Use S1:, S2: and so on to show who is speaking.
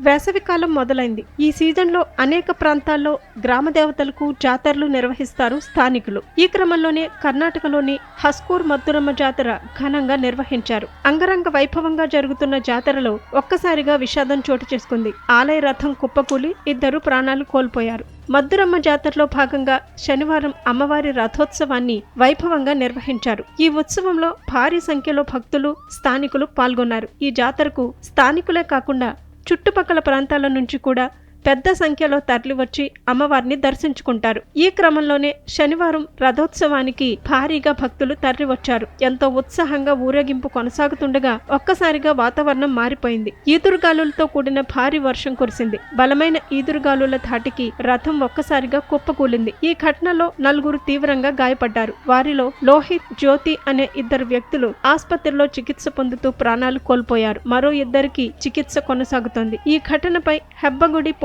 S1: వేసవికాలం మొదలైంది. ఈ సీజన్లో అనేక ప్రాంతాల్లో గ్రామ దేవతలకు జాతరలు నిర్వహిస్తారు స్థానికులు. ఈ క్రమంలోనే కర్ణాటకలోని హస్కూర్ మద్దురమ్మ జాతర ఘనంగా నిర్వహించారు. అంగరంగ వైభవంగా జరుగుతున్న జాతరలో ఒక్కసారిగా విషాదం చోటు చేసుకుంది. ఆలయ రథం కుప్పకూలి ఇద్దరు ప్రాణాలు కోల్పోయారు. మద్దురమ్మ జాతరలో భాగంగా శనివారం అమ్మవారి రథోత్సవాన్ని వైభవంగా నిర్వహించారు. ఈ ఉత్సవంలో భారీ సంఖ్యలో భక్తులు స్థానికులు పాల్గొన్నారు. ఈ జాతరకు స్థానికులే కాకుండా చుట్టుపక్కల ప్రాంతాల నుంచి కూడా పెద్ద సంఖ్యలో తరలివచ్చి అమ్మవారిని దర్శించుకుంటారు. ఈ క్రమంలోనే శనివారం రథోత్సవానికి భారీగా భక్తులు తరలివచ్చారు ఎంతో ఉత్సాహంగా ఊరేగింపు కొనసాగుతుండగా ఒక్కసారిగా వాతావరణం మారిపోయింది. ఈదురుగాలులతో కూడిన భారీ వర్షం కురిసింది. బలమైన ఈదురుగాలుల ధాటికి రథం ఒక్కసారిగా కుప్పకూలింది. ఈ ఘటనలో నలుగురు తీవ్రంగా గాయపడ్డారు. వారిలో లోహిత్ జ్యోతి అనే ఇద్దరు వ్యక్తులు ఆసుపత్రిలో చికిత్స పొందుతూ ప్రాణాలు కోల్పోయారు. మరో ఇద్దరికి చికిత్స కొనసాగుతోంది. ఈ ఘటనపై హెబ్బగుడి